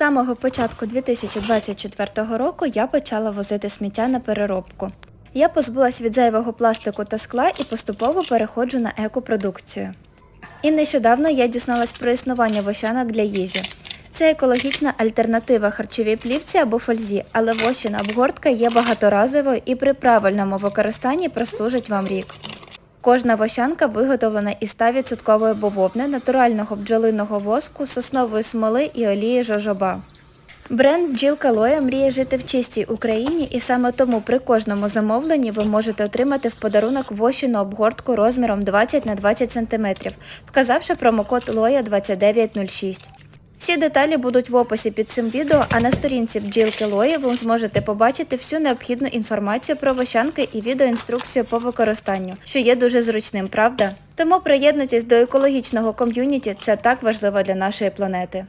самого початку 2024 року я почала возити сміття на переробку. Я позбулась від зайвого пластику та скла і поступово переходжу на екопродукцію. І нещодавно я дізналась про існування вощанок для їжі. Це екологічна альтернатива харчовій плівці або фользі, але вощина обгортка є багаторазовою і при правильному використанні прослужить вам рік. Кожна вощанка виготовлена із 100% бавовни, натурального бджолиного воску, соснової смоли і олії жожоба. Бренд Бджілка Лоя мріє жити в чистій Україні, і саме тому при кожному замовленні ви можете отримати в подарунок вощину обгортку розміром 20 на 20 см, вказавши промокод Лоя 2906. Всі деталі будуть в описі під цим відео, а на сторінці бджілки Лої ви зможете побачити всю необхідну інформацію про вощанки і відеоінструкцію по використанню, що є дуже зручним, правда? Тому приєднуйтесь до екологічного ком'юніті, це так важливо для нашої планети.